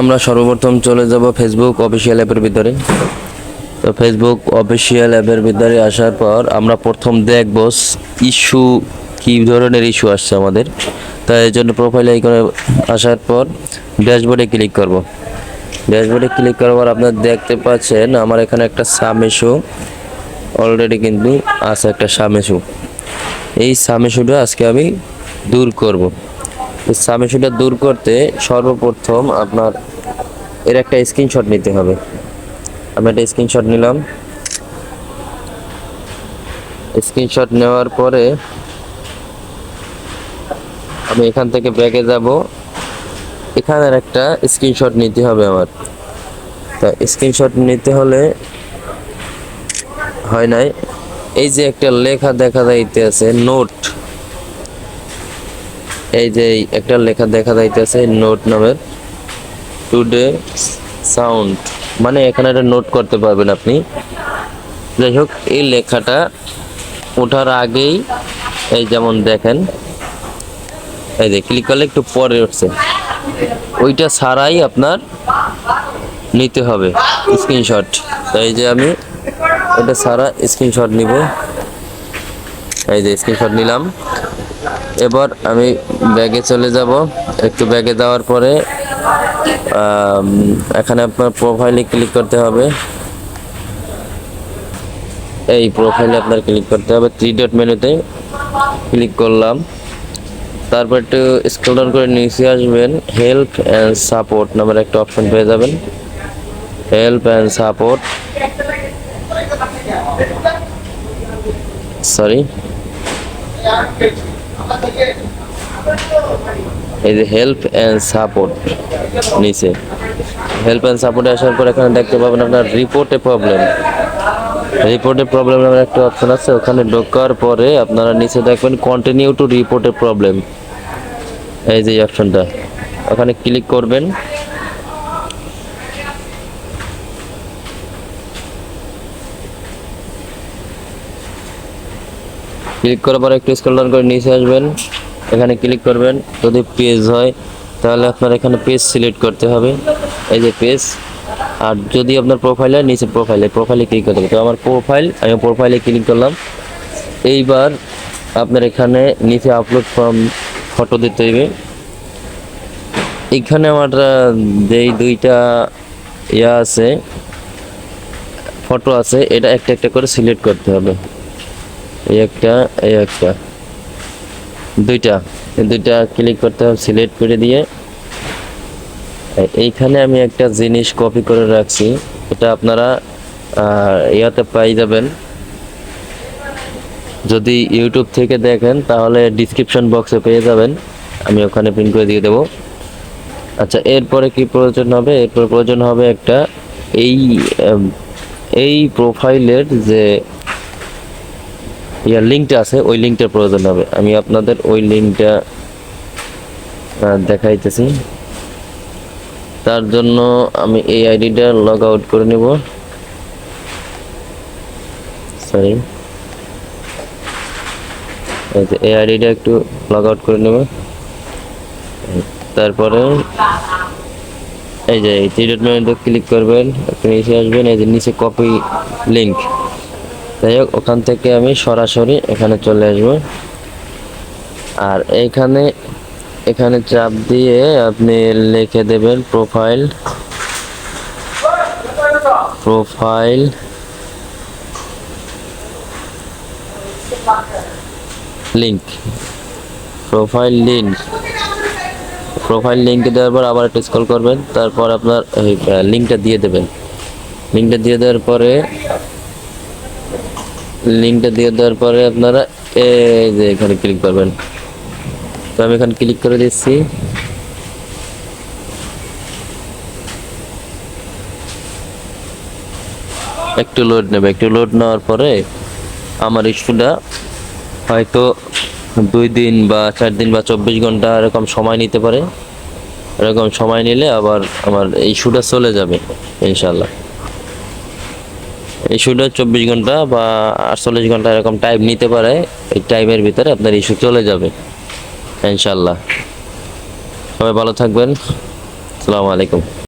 আমরা সর্বপ্রথম চলে যাব ফেসবুক অফিসিয়াল অ্যাপের ভিতরে। তো ফেসবুক অফিসিয়াল অ্যাপের ভিতরে আসার পর আমরা প্রথম দেখব ইস্যু কী ধরনের ইস্যু আসছে আমাদের। তাই এই জন্য প্রোফাইল আইকনে আসার পর ড্যাশবোর্ডে ক্লিক করব। ড্যাশবোর্ডে ক্লিক করার পর আপনারা দেখতে পাচ্ছেন আমার এখানে একটা সাম ইস্যু অলরেডি কিন্তু আছে একটা সাম ইস্যু এই সাম ইস্যুটা আজকে আমি দূর করব। তো সাম দূর করতে সর্বপ্রথম আপনার এর একটা স্ক্রিনশট নিতে হবে। আমি একটা স্ক্রিনশট নিলাম। স্ক্রিনশট নেওয়ার পরে আমি এখান থেকে ব্যাগে যাব। এখানের একটা স্ক্রিনশট নিতে হবে আমার। তা স্ক্রিনশট নিতে হলে হয় নাই। এই যে একটা লেখা দেখা যাইতেছে নোট এই যে একটা লেখা দেখা যাইতেছে নোট নামের টুডে সাউন্ড। মানে এখানে একটা নোট করতে পারবেন আপনি। যাই হোক, এই লেখাটা ওঠার আগেই এই যেমন দেখেন, এই যে ক্লিক করলে একটু পরে উঠছে। ওইটা ছাড়াই আপনার নিতে হবে স্ক্রিনশট এই যে আমি এটা ছাড়া স্ক্রিনশট নিব। এই যে স্ক্রিনশট নিলাম। এবার আমি ব্যাগে চলে যাব। একটু ব্যাগে যাওয়ার পরে এখানে আপনার প্রোফাইলে ক্লিক করতে হবে। এই প্রোফাইলে আপনার ক্লিক করতে হবে। থ্রি ডট মেনুতে ক্লিক করলাম। তারপর একটু স্ক্রল ডাউন করে নিচে আসবেন। হেল্প অ্যান্ড সাপোর্ট নামের একটা অপশন পেয়ে যাবেন। হেল্প অ্যান্ড সাপোর্ট সরি এই যে হেল্প অ্যান্ড সাপোর্ট নিচে। হেল্প অ্যান্ড সাপোর্টে আসার পর এখানে দেখতে পাবেন আপনার রিপোর্টে প্রবলেম রিপোর্টে প্রবলেম নামের একটা অপশন আছে, ওখানে ঢোকার পরে আপনারা নিচে দেখবেন কন্টিনিউ টু রিপোর্টে প্রবলেম এই যে অপশনটা ওখানে ক্লিক করবেন। ক্লিক করার পর একটু স্ক্রল ডাউন করে নিচে আসবেন। এখানে ক্লিক করবেন। যদি পেজ হয়, তাহলে আপনার এখানে পেজ সিলেক্ট করতে হবে। এই যে পেজ আর যদি আপনার প্রোফাইল নিচে প্রোফাইলে প্রোফাইলে ক্লিক করতে হবে। তো আমার প্রোফাইল আমি প্রোফাইলে ক্লিক করলাম। এইবার আপনার এখানে নিচে আপলোড ফর্ম ফটো দিতে হইবে এখানে আমার যেই দুইটা ইয়া আছে ফটো আছে, এটা একটা একটা করে সিলেক্ট করতে হবে। এই একটা এই একটা। দুইটা। দুইটা ক্লিক করতে হবে সিলেক্ট করে দিয়ে। এই- এইখানে আমি একটা জিনিস কপি করে রাখছি, এটা আপনারা ইয়াতে পাই যাবেন। যদি ইউটিউব থেকে দেখেন, তাহলে ডিসক্রিপশন বক্সে পেয়ে যাবেন। আমি ওখানে প্রিন্ট করে দিয়ে দেবো। আচ্ছা এরপরে কি প্রয়োজন হবে? এরপরে প্রয়োজন হবে একটা এই এই প্রোফাইলের যে ইয়ার লিঙ্কটা আছে, ওই লিঙ্কটার প্রয়োজন হবে। আমি আপনাদের ওই লিঙ্কটা দেখাইতেছি। তার জন্য আমি এই আইডিটা লগ আউট করে নেব। সরি এই আইডিটা একটু লগ আউট করে নেব। তারপরে, এই যে, এই থ্রি ডট মেনুতে ক্লিক করবেন। আপনি এসে আসবেন, এই যে নিচে কপি লিঙ্ক যাই হোক, ওখান থেকে আমি সরাসরি এখানে চলে আসব। আর এইখানে এখানে চাপ দিয়ে আপনি লিখে দেবেন profile profile link profile link profile link দেওয়ার পর আবার একটু স্ক্রল করবেন, তারপর আপনার লিঙ্কটা দিয়ে দেবেন। লিঙ্কটা দিয়ে দেওয়ার পরে লিঙ্কটা দিয়ে দেওয়ার পরে আপনারা এই যে এখানে ক্লিক করবেন। তো আমি এখানে ক্লিক করে দিচ্ছি। একটু লোড নেবে। একটু লোড নেওয়ার পরে আমার ইস্যুটা হয়তো দুই দিন বা চার দিন বা চব্বিশ ঘণ্টা এরকম সময় নিতে পারে। এরকম সময় নিলে আবার আমার ইস্যুটা চলে যাবে ইনশাল্লাহ ইস্যুটা চব্বিশ ঘণ্টা বা আটচল্লিশ ঘণ্টা এরকম টাইম নিতে পারে, এই টাইমের ভিতরে আপনার ইস্যু চলে যাবে ইনশাল্লাহ সবাই ভালো থাকবেন। আসসালামু আলাইকুম।